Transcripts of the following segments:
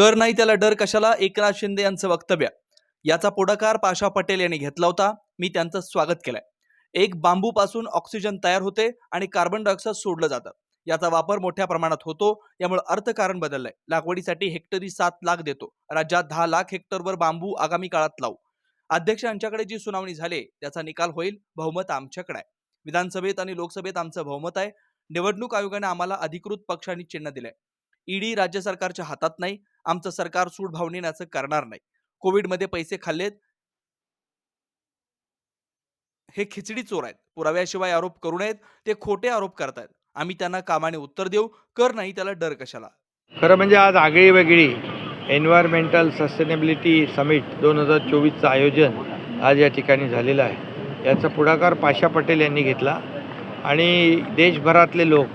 कर नाही त्याला डर कशाला? एकनाथ शिंदे यांचं वक्तव्य. याचा पुढाकार पाशा पटेल यांनी घेतला होता. मी त्यांचं स्वागत केलंय. एक बांबूपासून ऑक्सिजन तयार होते आणि कार्बन डायऑक्साईड सोडलं जातं. याचा वापर मोठ्या प्रमाणात होतो. यामुळे अर्थकारण बदललंय. लागवडीसाठी हेक्टरी सात लाख देतो. राज्यात दहा लाख हेक्टरवर बांबू आगामी काळात लावू. अध्यक्ष यांच्याकडे जी सुनावणी झाली त्याचा निकाल होईल. बहुमत आमच्याकडे आहे. विधानसभेत आणि लोकसभेत आमचं बहुमत आहे. निवडणूक आयोगाने आम्हाला अधिकृत पक्षांनी चिन्ह दिलंय. ईडी राज्य सरकारच्या हातात नाही. आमचं सरकार सूड असं करणार नाही. कोविडमध्ये पैसे खाल्लेत. हे खिचडी चोर आहेत. पुराव्याशिवाय आरोप करू नयेत. ते खोटे आरोप करतायत. आम्ही त्यांना कामाने उत्तर देऊ. कर नाही त्याला डर कशाला? खरं म्हणजे आज आगळी वेगळी एन्व्हायरमेंटल सस्टेनेबिलिटी समिट दोन हजार चोवीसचं आयोजन आज या ठिकाणी झालेलं आहे. याचा पुढाकार पाशा पटेल यांनी घेतला. आणि देशभरातले लोक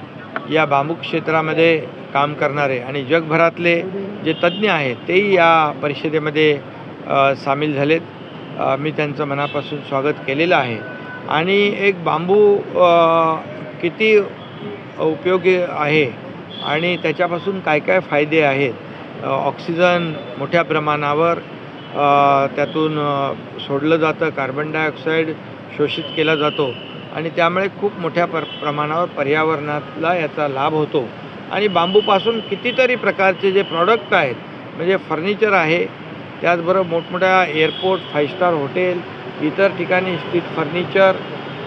या बांबू क्षेत्रामध्ये काम करणारे आणि जगभरातले जे तज्ज्ञ आहेत तेही या परिषदेमध्ये सामील झालेत. मी त्यांचं मनापासून स्वागत केलेलं आहे. आणि एक बांबू किती उपयोगी आहे आणि त्याच्यापासून काय काय फायदे आहेत? ऑक्सिजन मोठ्या प्रमाणावर त्यातून सोडलं जातं कार्बन डायऑक्साईड शोषित केला जातो आणि त्यामुळे खूप मोठ्या पर प्रमाणावर पर्यावरणाला याचा लाभ होतो. आणि बांबूपासून कितीतरी प्रकारचे जे प्रॉडक्ट आहेत म्हणजे फर्निचर आहे त्याचबरोबर मोठमोठ्या एअरपोर्ट फाईव्ह स्टार हॉटेल इतर ठिकाणी स्ट्रीट फर्निचर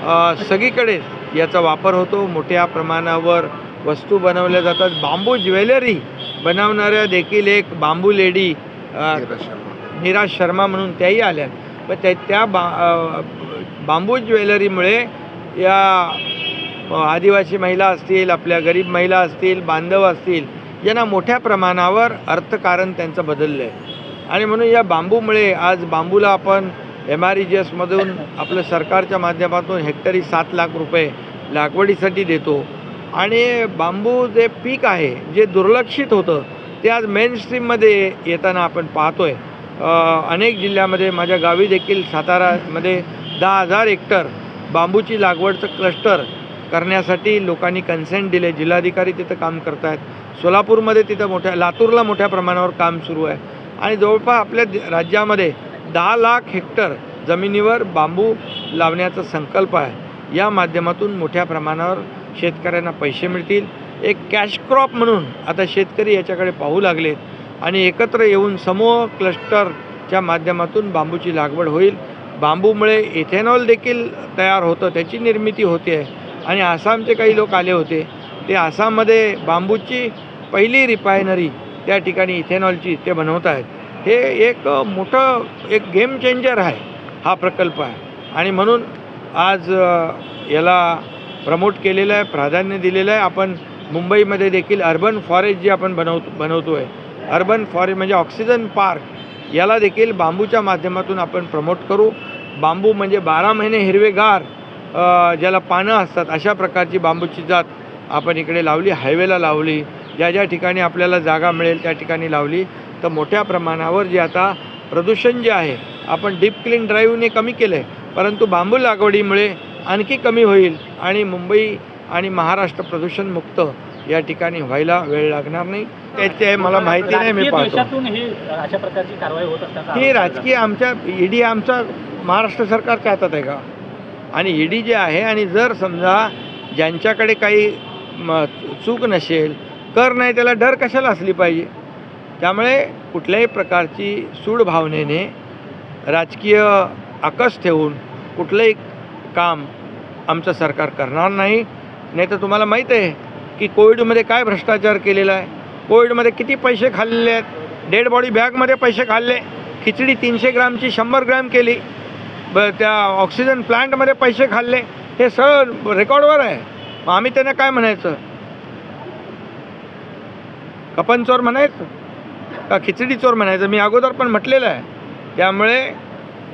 अ, सगळीकडेच याचा वापर होतो. मोठ्या प्रमाणावर वस्तू बनवल्या जातात. बांबू ज्वेलरी बनवणाऱ्या देखील एक बांबू लेडी अ, नीरा शर्मा. म्हणून त्याही आल्या पण त्या त्या बा बांबू ज्वेलरीमुळे या आदिवासी महिला असतील आपल्या गरीब महिला असतील बांधव असतील यांना मोठ्या प्रमाणावर अर्थकारण त्यांचं बदललं आहे आणि म्हणून या बांबूमुळे आज बांबूला आपण एम आर ई जी एसमधून आपलं सरकारच्या माध्यमातून हेक्टरी सात लाख रुपये लागवडीसाठी देतो. आणि बांबू जे पीक आहे जे दुर्लक्षित होतं ते आज मेन स्ट्रीममध्ये येताना आपण पाहतो आहे अनेक जिल्ह्यामध्ये माझ्या गावी देखील सातारामध्ये दहा हजार हेक्टर बांबूची लागवडचं क्लस्टर करण्यासाठी लोकांनी कन्सेंट दिले. जिल्हाधिकारी तिथं काम करत आहेत सोलापूरमध्ये तिथं मोठ्या लातूरला मोठ्या प्रमाणावर काम सुरू आहे. आणि जवळपास आपल्या राज्यामध्ये दहा लाख हेक्टर जमिनीवर बांबू लावण्याचा संकल्प आहे. या माध्यमातून मोठ्या प्रमाणावर शेतकऱ्यांना पैसे मिळतील. एक कॅश क्रॉप म्हणून आता शेतकरी याच्याकडे पाहू लागलेत. आणि एकत्र येऊन समूह क्लस्टरच्या माध्यमातून बांबूची लागवड होईल. बांबूमुळे इथेनॉल देखील तयार होतं. त्याची निर्मिती होते. आहे आणि आसामचे काही लोक आले होते. ते आसाममध्ये बांबूची पहिली रिफायनरी त्या ठिकाणी इथेनॉलची ते बनवत आहेत. हे एक मोठं एक गेम चेंजर आहे हा प्रकल्प आहे. आणि म्हणून आज याला प्रमोट केलेलं आहे प्राधान्य दिलेलं आहे. आपण मुंबईमध्ये देखील अर्बन फॉरेस्ट जे आपण बनवतो बनवतो आहे अर्बन फॉरेस्ट म्हणजे ऑक्सिजन पार्क याला देखील बांबूच्या माध्यमातून आपण प्रमोट करू. बांबू म्हणजे बारा महिने हिरवेगार ज्याला पानं असतात अशा प्रकारची बांबूची जात आपण इकडे लावली हायवेला लावली ज्या ज्या ठिकाणी आपल्याला जागा मिळेल त्या ठिकाणी लावली. तर मोठ्या प्रमाणावर जे आता प्रदूषण जे आहे आपण डीप क्लीन ड्राईव्हने कमी केलं आहे परंतु बांबू लागवडीमुळे आणखी कमी होईल आणि मुंबई आणि महाराष्ट्र प्रदूषणमुक्त या ठिकाणी व्हायला वेळ लागणार नाही. त्याचे मला माहिती नाही मी पाहतो. ही अशा प्रकारची कारवाई होत असल्याचा आरोप राजकीय आमच्या ईडी आमचा महाराष्ट्र सरकारच्या हातात आहे का? आणि ईडी जे आहे आणि जर समजा ज्यांच्याकडे काही म चूक नसेल कर नाही त्याला डर कशाला असली पाहिजे? त्यामुळे कुठल्याही प्रकारची सूड भावनेने राजकीय आकस ठेवून कुठलंही काम आमचं सरकार करणार नाही. नाही तर तुम्हाला माहीत आहे की कोविडमध्ये काय भ्रष्टाचार केलेला आहे? कोविडमध्ये किती पैसे खाल्लेले आहेत? डेड बॉडी बॅगमध्ये पैसे खाल्ले? खिचडी तीनशे ग्रामची शंभर ग्रॅम केली. ब त्या ऑक्सिजन प्लांटमध्ये पैसे खाल्ले. हे सगळं रेकॉर्डवर आहे. मग आम्ही त्यांना काय म्हणायचं? कपन चोर म्हणायचं? का खिचडी चोर म्हणायचं? मी अगोदर पण म्हटलेलं आहे. त्यामुळे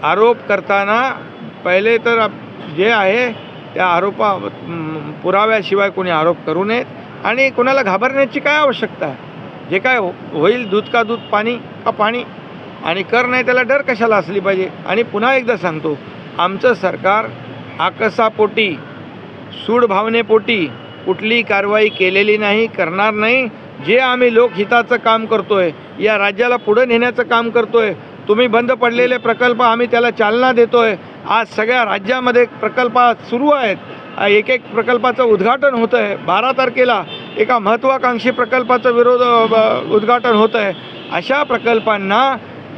आरोप करताना पहिले तर जे आहे त्या आरोपा पुराव्याशिवाय कोणी आरोप करू नयेत. आणि कोणाला घाबरण्याची काय आवश्यकता आहे? जे काय हो- होईल दूध का दूध पाणी का पाणी? आणि कर नाही त्याला डर कशाला असली पाहिजे? आणि पुन्हा एकदा सांगतो आमचं सरकार आकसापोटी सूड भावनेपोटी कारवाई केलेली नाही करणार नाही. जे आम्ही लोकहिताचं काम करतो आहे या राज्याला पुढं नेण्याचं काम करतो आहे तुम्ही बंद पडलेले प्रकल्प आम्ही त्याला चालना देतो आहे आज सगळ्या राज्यामध्ये प्रकल्प सुरू आहेत. एक एक प्रकल्पाचं उद्घाटन होतं आहे बारा तारखेला एका महत्त्वाकांक्षी प्रकल्पाचं विरोध उद्घाटन होतं आहे अशा प्रकल्पांना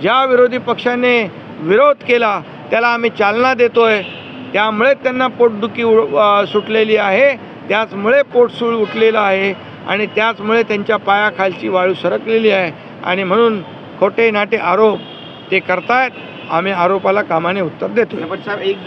ज्या विरोधी पक्षाने विरोध केला त्याला आम्ही चालना देतो आहे त्यामुळे त्यांना पोटदुखी उ- सुटलेली आहे. त्याचमुळे पोटसूळ उठलेलं आहे आणि त्याचमुळे त्यांच्या पायाखालची वाळू सरकलेली आहे. आणि म्हणून खोटे नाटे आरोप ते करतायत. आम्ही आरोपाला कामाने उत्तर देतो साहेब एक